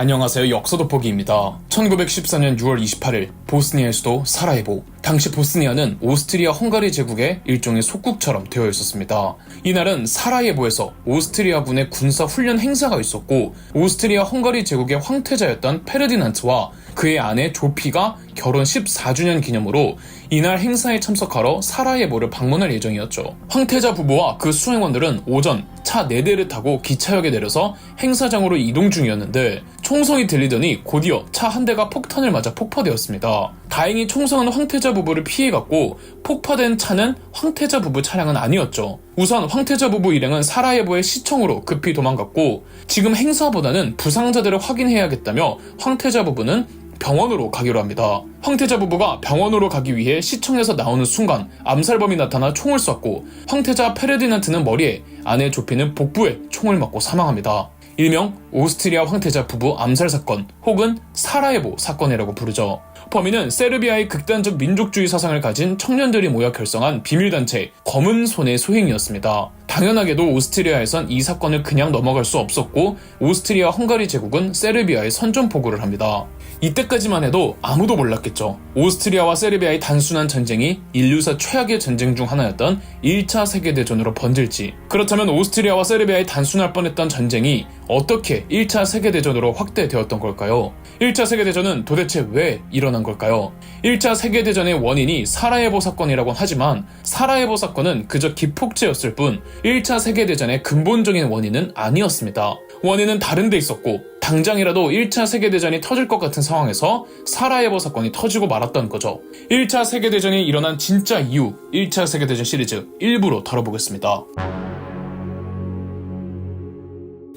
안녕하세요. 역사도포기입니다. 1914년 6월 28일 보스니아의 수도 사라예보. 당시 보스니아는 오스트리아 헝가리 제국의 일종의 속국처럼 되어 있었습니다. 이날은 사라예보에서 오스트리아군의 군사 훈련 행사가 있었고 오스트리아 헝가리 제국의 황태자였던 페르디난트와 그의 아내 조피가 결혼 14주년 기념으로 이날 행사에 참석하러 사라예보를 방문할 예정이었죠. 황태자 부부와 그 수행원들은 오전 차 4대를 타고 기차역에 내려서 행사장으로 이동 중이었는데 총성이 들리더니 곧이어 차 한 대가 폭탄을 맞아 폭파되었습니다. 다행히 총성은 황태자 부부를 피해갔고 폭파된 차는 황태자 부부 차량은 아니었죠. 우선 황태자 부부 일행은 사라예보의 시청으로 급히 도망갔고 지금 행사보다는 부상자들을 확인해야겠다며 황태자 부부는 병원으로 가기로 합니다. 황태자 부부가 병원으로 가기 위해 시청에서 나오는 순간 암살범이 나타나 총을 쐈고 황태자 페르디난트는 머리에 아내 조피는 복부에 총을 맞고 사망합니다. 일명 오스트리아 황태자 부부 암살 사건 혹은 사라예보 사건이라고 부르죠. 범인은 세르비아의 극단적 민족주의 사상을 가진 청년들이 모여 결성한 비밀단체 검은 손의 소행이었습니다. 당연하게도 오스트리아에선 이 사건을 그냥 넘어갈 수 없었고 오스트리아 헝가리 제국은 세르비아에 선전포고를 합니다. 이때까지만 해도 아무도 몰랐겠죠. 오스트리아와 세르비아의 단순한 전쟁이 인류사 최악의 전쟁 중 하나였던 1차 세계대전으로 번질지. 그렇다면 오스트리아와 세르비아의 단순할 뻔했던 전쟁이 어떻게 1차 세계대전으로 확대되었던 걸까요? 1차 세계대전은 도대체 왜 일어난 걸까요? 1차 세계대전의 원인이 사라예보 사건이라곤 하지만 사라예보 사건은 그저 기폭제였을 뿐 1차 세계대전의 근본적인 원인은 아니었습니다. 원인은 다른 데 있었고 당장이라도 1차 세계대전이 터질 것 같은 상황에서 사라예보 사건이 터지고 말았던 거죠. 1차 세계대전이 일어난 진짜 이유 1차 세계대전 시리즈 일부로 다뤄보겠습니다.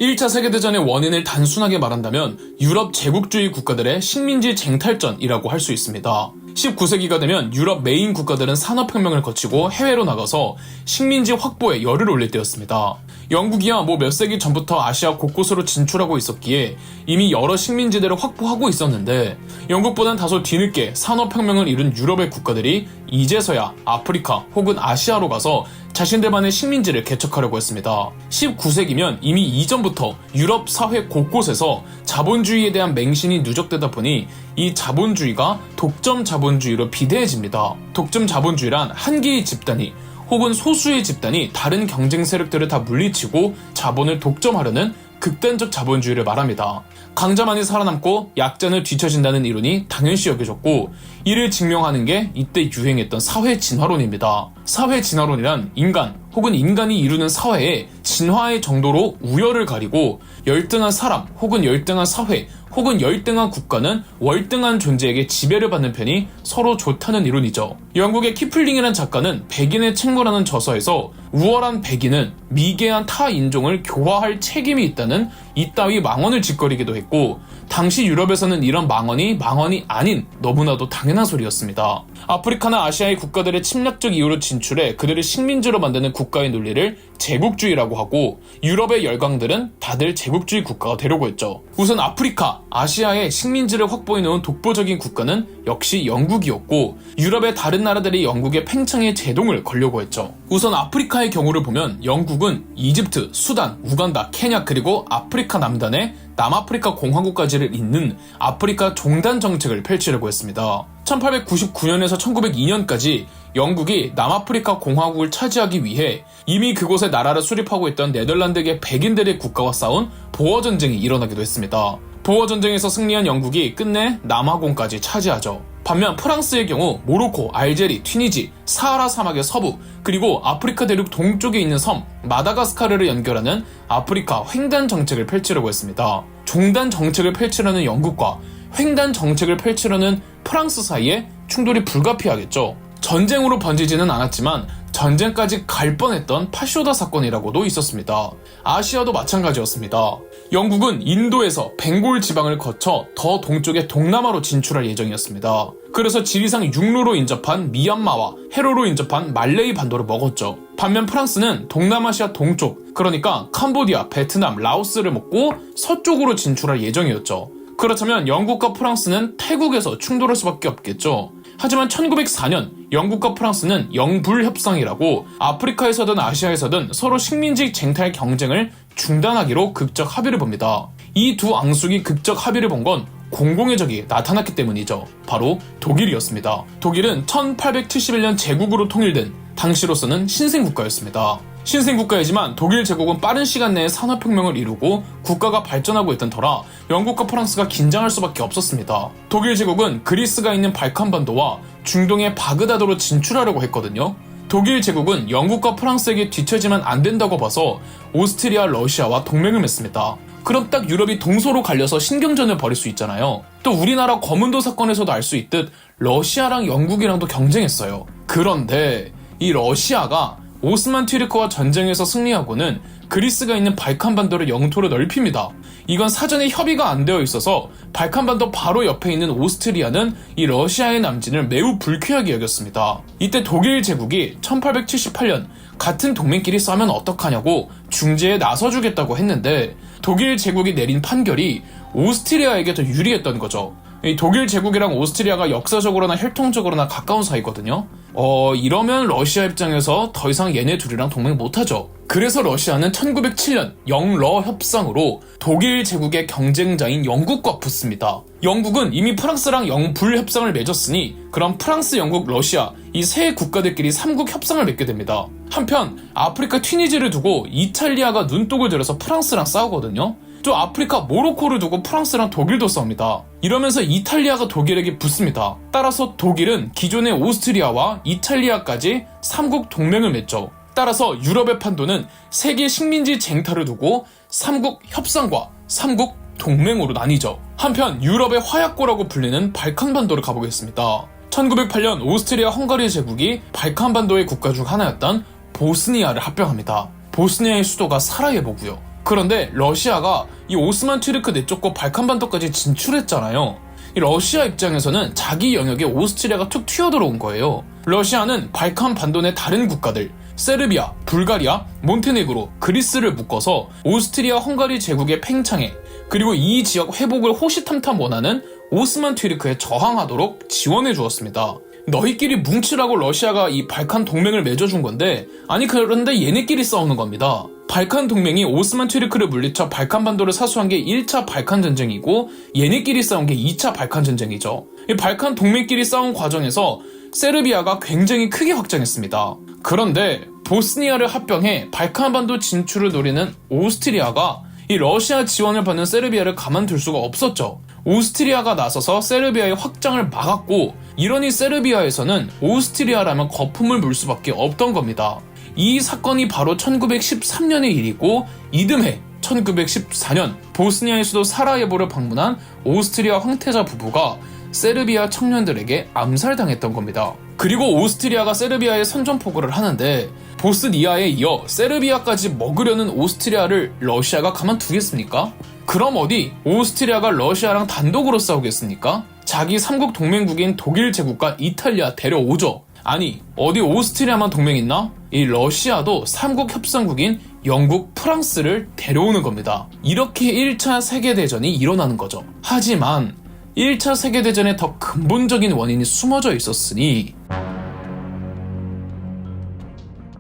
1차 세계대전의 원인을 단순하게 말한다면 유럽 제국주의 국가들의 식민지 쟁탈전이라고 할 수 있습니다. 19세기가 되면 유럽 메인 국가들은 산업혁명을 거치고 해외로 나가서 식민지 확보에 열을 올릴 때였습니다. 영국이야 뭐 몇 세기 전부터 아시아 곳곳으로 진출하고 있었기에 이미 여러 식민지들을 확보하고 있었는데 영국보단 다소 뒤늦게 산업혁명을 이룬 유럽의 국가들이 이제서야 아프리카 혹은 아시아로 가서 자신들만의 식민지를 개척하려고 했습니다. 19세기면 이미 이전부터 유럽 사회 곳곳에서 자본주의에 대한 맹신이 누적되다 보니 이 자본주의가 독점 자본주의로 비대해집니다. 독점 자본주의란 한 개의 집단이 혹은 소수의 집단이 다른 경쟁 세력들을 다 물리치고 자본을 독점하려는 극단적 자본주의를 말합니다. 강자만이 살아남고 약자는 뒤처진다는 이론이 당연시 여겨졌고 이를 증명하는 게 이때 유행했던 사회 진화론입니다. 사회 진화론이란 인간 혹은 인간이 이루는 사회의 진화의 정도로 우열을 가리고 열등한 사람 혹은 열등한 사회 혹은 열등한 국가는 월등한 존재에게 지배를 받는 편이 서로 좋다는 이론이죠. 영국의 키플링이라는 작가는 백인의 책무라는 저서에서 우월한 백인은 미개한 타 인종을 교화할 책임이 있다는 이따위 망언을 짓거리기도 했고 당시 유럽에서는 이런 망언이 망언이 아닌 너무나도 당연한 소리였습니다. 아프리카나 아시아의 국가들의 침략적 이유로 진출해 그들을 식민지로 만드는 국가의 논리를 제국주의라고 하고 유럽의 열강들은 다들 제국주의 국가가 되려고 했죠. 우선 아프리카, 아시아의 식민지를 확보해 놓은 독보적인 국가는 역시 영국이었고 유럽의 다른 나라들이 영국의 팽창에 제동을 걸려고 했죠. 우선 아프리카의 경우를 보면 영국은 이집트, 수단, 우간다, 케냐 그리고 아프리카 남단에 남아프리카 공화국까지를 잇는 아프리카 종단 정책을 펼치려고 했습니다. 1899년에서 1902년까지 영국이 남아프리카 공화국을 차지하기 위해 이미 그곳에 나라를 수립하고 있던 네덜란드계 백인들의 국가와 싸운 보어 전쟁이 일어나기도 했습니다. 보어 전쟁에서 승리한 영국이 끝내 남아공까지 차지하죠. 반면 프랑스의 경우 모로코, 알제리, 튀니지, 사하라 사막의 서부, 그리고 아프리카 대륙 동쪽에 있는 섬 마다가스카르를 연결하는 아프리카 횡단 정책을 펼치려고 했습니다. 종단 정책을 펼치려는 영국과 횡단 정책을 펼치려는 프랑스 사이에 충돌이 불가피하겠죠. 전쟁으로 번지지는 않았지만 전쟁까지 갈 뻔했던 파쇼다 사건이라고도 있었습니다. 아시아도 마찬가지였습니다. 영국은 인도에서 벵골 지방을 거쳐 더 동쪽의 동남아로 진출할 예정이었습니다. 그래서 지리상 육로로 인접한 미얀마와 해로로 인접한 말레이 반도를 먹었죠. 반면 프랑스는 동남아시아 동쪽, 그러니까 캄보디아, 베트남, 라오스를 먹고 서쪽으로 진출할 예정이었죠. 그렇다면 영국과 프랑스는 태국에서 충돌할 수밖에 없겠죠. 하지만 1904년 영국과 프랑스는 영불 협상이라고 아프리카에서든 아시아에서든 서로 식민지 쟁탈 경쟁을 중단하기로 극적 합의를 봅니다. 이 두 앙숙이 극적 합의를 본 건 공공의 적이 나타났기 때문이죠. 바로 독일이었습니다. 독일은 1871년 제국으로 통일된 당시로서는 신생 국가였습니다. 신생 국가이지만 독일 제국은 빠른 시간 내에 산업혁명을 이루고 국가가 발전하고 있던 터라 영국과 프랑스가 긴장할 수밖에 없었습니다. 독일 제국은 그리스가 있는 발칸반도와 중동의 바그다드로 진출하려고 했거든요. 독일 제국은 영국과 프랑스에게 뒤처지면 안 된다고 봐서 오스트리아, 러시아와 동맹을 맺습니다. 그럼 딱 유럽이 동서로 갈려서 신경전을 벌일 수 있잖아요. 또 우리나라 검은도 사건에서도 알 수 있듯 러시아랑 영국이랑도 경쟁했어요. 그런데 이 러시아가 오스만 튀르크와 전쟁에서 승리하고는 그리스가 있는 발칸반도를 영토로 넓힙니다. 이건 사전에 협의가 안 되어 있어서 발칸반도 바로 옆에 있는 오스트리아는 이 러시아의 남진을 매우 불쾌하게 여겼습니다. 이때 독일 제국이 1878년 같은 동맹끼리 싸면 어떡하냐고 중재에 나서주겠다고 했는데 독일 제국이 내린 판결이 오스트리아에게 더 유리했던 거죠. 이 독일 제국이랑 오스트리아가 역사적으로나 혈통적으로나 가까운 사이거든요. 어, 이러면 러시아 입장에서 더 이상 얘네 둘이랑 동맹 못하죠. 그래서 러시아는 1907년 영러 협상으로 독일 제국의 경쟁자인 영국과 붙습니다. 영국은 이미 프랑스랑 영불 협상을 맺었으니 그럼 프랑스, 영국, 러시아 이 세 국가들끼리 삼국 협상을 맺게 됩니다. 한편 아프리카 튀니지를 두고 이탈리아가 눈독을 들여서 프랑스랑 싸우거든요. 또 아프리카 모로코를 두고 프랑스랑 독일도 싸웁니다. 이러면서 이탈리아가 독일에게 붙습니다. 따라서 독일은 기존의 오스트리아와 이탈리아까지 삼국 동맹을 맺죠. 따라서 유럽의 판도는 세계 식민지 쟁탈을 두고 삼국 협상과 삼국 동맹으로 나뉘죠. 한편 유럽의 화약고라고 불리는 발칸반도를 가보겠습니다. 1908년 오스트리아 헝가리 제국이 발칸반도의 국가 중 하나였던 보스니아를 합병합니다. 보스니아의 수도가 사라예보고요. 그런데 러시아가 이 오스만 튀르크 내쫓고 발칸반도까지 진출했잖아요. 이 러시아 입장에서는 자기 영역에 오스트리아가 툭 튀어들어온 거예요. 러시아는 발칸 반도 내 다른 국가들, 세르비아, 불가리아, 몬테네그로, 그리스를 묶어서 오스트리아 헝가리 제국의 팽창에 그리고 이 지역 회복을 호시탐탐 원하는 오스만 튀르크에 저항하도록 지원해 주었습니다. 너희끼리 뭉치라고 러시아가 이 발칸 동맹을 맺어준 건데 아니 그런데 얘네끼리 싸우는 겁니다. 발칸 동맹이 오스만 튀르크를 물리쳐 발칸 반도를 사수한 게 1차 발칸 전쟁이고 얘네끼리 싸운 게 2차 발칸 전쟁이죠. 이 발칸 동맹끼리 싸운 과정에서 세르비아가 굉장히 크게 확장했습니다. 그런데 보스니아를 합병해 발칸 반도 진출을 노리는 오스트리아가 이 러시아 지원을 받는 세르비아를 가만둘 수가 없었죠. 오스트리아가 나서서 세르비아의 확장을 막았고 이러니 세르비아에서는 오스트리아라면 거품을 물 수밖에 없던 겁니다. 이 사건이 바로 1913년의 일이고 이듬해 1914년 보스니아의 수도 사라예보를 방문한 오스트리아 황태자 부부가 세르비아 청년들에게 암살당했던 겁니다. 그리고 오스트리아가 세르비아에 선전포고를 하는데 보스니아에 이어 세르비아까지 먹으려는 오스트리아를 러시아가 가만두겠습니까? 그럼 어디 오스트리아가 러시아랑 단독으로 싸우겠습니까? 자기 삼국 동맹국인 독일 제국과 이탈리아 데려오죠. 아니 어디 오스트리아만 동맹 있나? 이 러시아도 삼국 협상국인 영국, 프랑스를 데려오는 겁니다. 이렇게 1차 세계대전이 일어나는 거죠. 하지만 1차 세계대전에 더 근본적인 원인이 숨어져 있었으니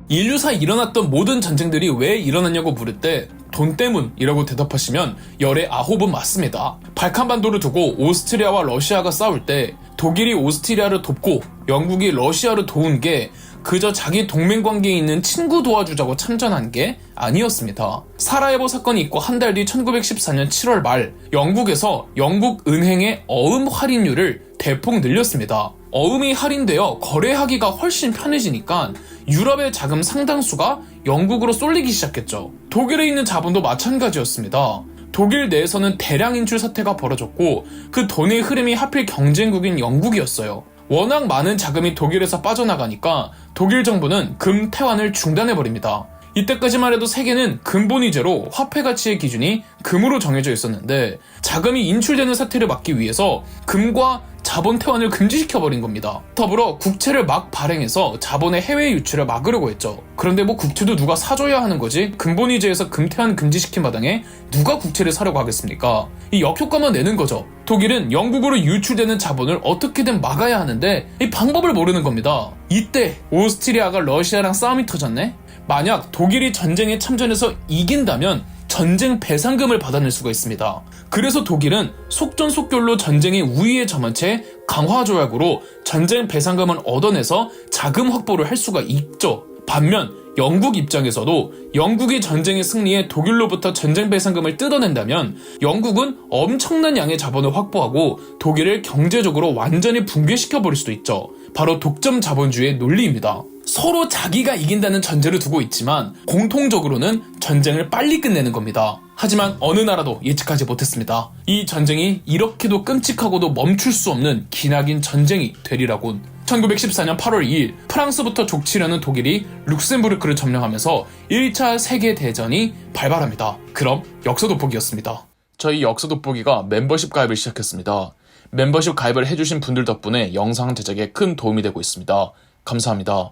인류사에 일어났던 모든 전쟁들이 왜 일어났냐고 물을 때 돈 때문이라고 대답하시면 열의 아홉은 맞습니다. 발칸반도를 두고 오스트리아와 러시아가 싸울 때 독일이 오스트리아를 돕고 영국이 러시아를 도운 게 그저 자기 동맹 관계에 있는 친구 도와주자고 참전한 게 아니었습니다. 사라예보 사건이 있고 한 달 뒤 1914년 7월 말 영국에서 영국 은행의 어음 할인율을 대폭 늘렸습니다. 어음이 할인되어 거래하기가 훨씬 편해지니까 유럽의 자금 상당수가 영국으로 쏠리기 시작했죠. 독일에 있는 자본도 마찬가지였습니다. 독일 내에서는 대량 인출 사태가 벌어졌고 그 돈의 흐름이 하필 경쟁국인 영국이었어요. 워낙 많은 자금이 독일에서 빠져나가니까 독일 정부는 금 태환을 중단해버립니다. 이때까지만 해도 세계는 근본위제로 화폐 가치의 기준이 금으로 정해져 있었는데 자금이 인출되는 사태를 막기 위해서 금과 자본 태환을 금지시켜버린 겁니다. 더불어 국채를 막 발행해서 자본의 해외 유출을 막으려고 했죠. 그런데 뭐 국채도 누가 사줘야 하는 거지? 근본위제에서 금태환 금지시킨 마당에 누가 국채를 사려고 하겠습니까? 이 역효과만 내는 거죠. 독일은 영국으로 유출되는 자본을 어떻게든 막아야 하는데 이 방법을 모르는 겁니다. 이때 오스트리아가 러시아랑 싸움이 터졌네? 만약 독일이 전쟁에 참전해서 이긴다면 전쟁 배상금을 받아낼 수가 있습니다. 그래서 독일은 속전속결로 전쟁의 우위에 점한 채 강화 조약으로 전쟁 배상금을 얻어내서 자금 확보를 할 수가 있죠. 반면 영국 입장에서도 영국이 전쟁의 승리에 독일로부터 전쟁 배상금을 뜯어낸다면 영국은 엄청난 양의 자본을 확보하고 독일을 경제적으로 완전히 붕괴시켜버릴 수도 있죠. 바로 독점 자본주의의 논리입니다. 서로 자기가 이긴다는 전제를 두고 있지만 공통적으로는 전쟁을 빨리 끝내는 겁니다. 하지만 어느 나라도 예측하지 못했습니다. 이 전쟁이 이렇게도 끔찍하고도 멈출 수 없는 기나긴 전쟁이 되리라곤. 1914년 8월 2일 프랑스부터 족치려는 독일이 룩셈부르크를 점령하면서 1차 세계대전이 발발합니다. 그럼 역사 돋보기였습니다. 저희 역사 돋보기가 멤버십 가입을 시작했습니다. 멤버십 가입을 해주신 분들 덕분에 영상 제작에 큰 도움이 되고 있습니다. 감사합니다.